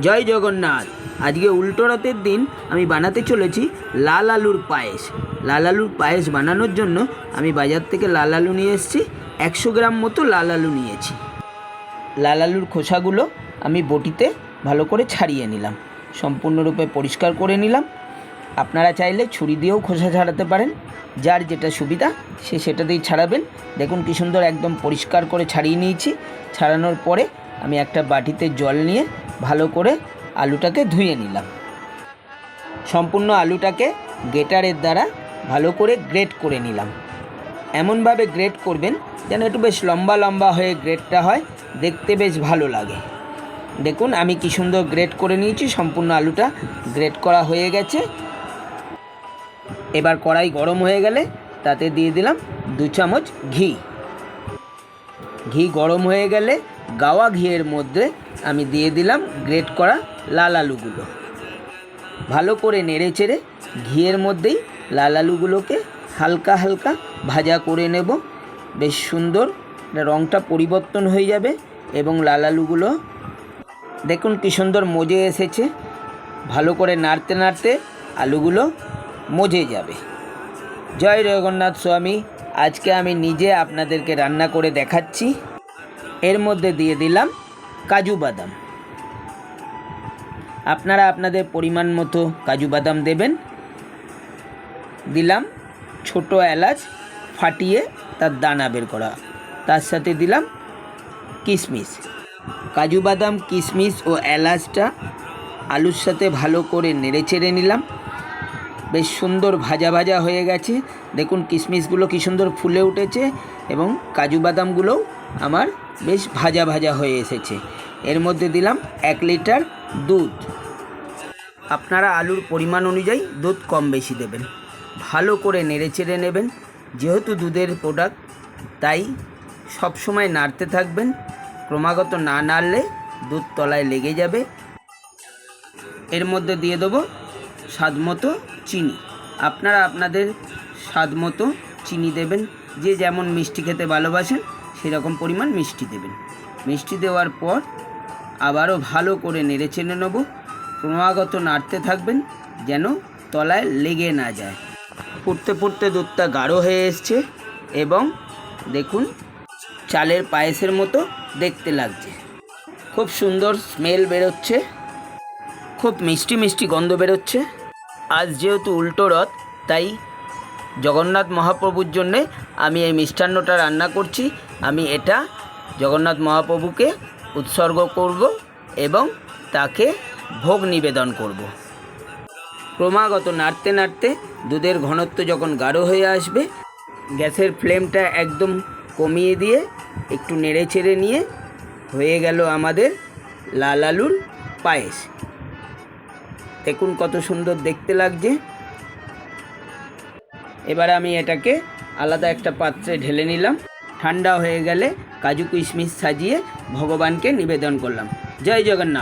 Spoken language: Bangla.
জয় জগন্নাথ। আজকে উল্টো রাতের দিন আমি বানাতে চলেছি লাল আলুর পায়েস। লাল আলুর পায়েস বানানোর জন্য আমি বাজার থেকে লাল আলু নিয়ে এসেছি, একশো গ্রাম মতো লাল আলু নিয়েছি। লাল আলুর খোসাগুলো আমি বটিতে ভালো করে ছাড়িয়ে নিলাম। সম্পূর্ণরূপে পরিষ্কার করে নিলাম। আপনারা চাইলে ছুরি দিয়েও খোসা ছাড়াতে পারেন। যার যেটা সুবিধা, সে সেটা দিয়েই ছাড়াবেন। দেখুন কী সুন্দর একদম পরিষ্কার করে ছাড়িয়ে নিয়েছি। ছাড়ানোর পরে আমি একটা বাটিতে জল নিয়ে ভালো করে আলুটাকে ধুয়ে নিলাম। সম্পূর্ণ আলুটাকে গেটারের দ্বারা ভালো করে গ্রেট করে নিলাম। এমনভাবে গ্রেট করবেন যেন একটু বেশ লম্বা লম্বা হয়ে গ্রেটটা হয়, দেখতে বেশ ভালো লাগে। দেখুন, আমি কি সুন্দর গ্রেট করে নিয়েছি, সম্পূর্ণ আলুটা গ্রেট করা হয়ে গেছে। এবার কড়াই গরম হয়ে গেলে তাতে দিয়ে দিলাম দু চামচ ঘি। ঘি গরম হয়ে গেলে গাওয়া ঘিয়ের মধ্যে আমি দিয়ে দিলাম গ্রেট করা লাল আলুগুলো। ভালো করে নেড়ে চেড়ে ঘিয়ের মধ্যেই লাল আলুগুলোকে হালকা হালকা ভাজা করে নেব। বেশ সুন্দর রঙটা পরিবর্তন হয়ে যাবে এবং লাল আলুগুলো দেখুন কী সুন্দর মজে এসেছে। ভালো করে নাড়তে নাড়তে আলুগুলো মজে যাবে। জয় জগন্নাথ স্বামী, আজকে আমি নিজে আপনাদেরকে রান্না করে দেখাচ্ছি। এর মধ্যে দিয়ে দিলাম কাজু বাদাম। আপনারা আপনাদের পরিমাণ মতো কাজু বাদাম দেবেন। দিলাম ছোট এলাচ ফাটিয়ে তার দানা বের করা। তার সাথে দিলাম কিশমিশ কাজু বাদাম কিশমিশ ও এলাচটা আলুর সাথে ভালো করে নেড়ে চেড়ে নিলাম। বেশ সুন্দর ভাজা ভাজা হয়ে গেছে। দেখুন কিশমিশগুলো কী সুন্দর ফুলে উঠেছে এবং কাজু বাদামগুলোও আমার বেশ ভাজা ভাজা হয়ে এসেছে। এর মধ্যে দিলাম এক লিটার দুধ। আপনারা আলুর পরিমাণ অনুযায়ী দুধ কম বেশি দেবেন। ভালো করে নেড়ে চেড়ে নেবেন। যেহেতু দুধের প্রোডাক্ট তাই সবসময় নাড়তে থাকবেন। ক্রমাগত না নাড়লে দুধ তলায় লেগে যাবে। এর মধ্যে দিয়ে দেবো স্বাদ মতো চিনি। আপনারা আপনাদের স্বাদ মতো চিনি দেবেন। যে যেমন মিষ্টি খেতে ভালোবাসেন সেরকম পরিমাণ মিষ্টি দেবেন। মিষ্টি দেওয়ার পর আবারও ভালো করে নেড়ে চেনে নেব। ক্রমাগত নাড়তে থাকবেন যেন তলায় লেগে না যায়। ফুটতে ফুটতে দুধটা গাঢ় হয়ে এসছে এবং দেখুন, চালের পায়েসের মতো দেখতে লাগছে। খুব সুন্দর স্মেল বেরোচ্ছে। খুব মিষ্টি মিষ্টি গন্ধ বেরোচ্ছে। আজ যেহেতু উল্টো রথ, তাই জগন্নাথ মহাপ্রভুর জন্যে আমি এই মিষ্টান্নটা রান্না করছি। আমি এটা জগন্নাথ মহাপ্রভুকে উৎসর্গ করব এবং তাকে ভোগ নিবেদন করব। ক্রমাগত নাড়তে নাড়তে দুধের ঘনত্ব যখন গাঢ় হয়ে আসবে, গ্যাসের ফ্লেমটা একদম কমিয়ে দিয়ে একটু নেড়ে চেড়ে নিয়ে হয়ে গেল আমাদের লাল আলুর পায়েস। দেখুন কত সুন্দর দেখতে লাগছে। এবার আমি এটাকে আলাদা একটা পাত্রে ঢেলে নিলাম। ঠান্ডা হয়ে গেলে কাজু কিশমিশ সাজিয়ে ভগবানকে নিবেদন করলাম। জয় জগন্নাথ।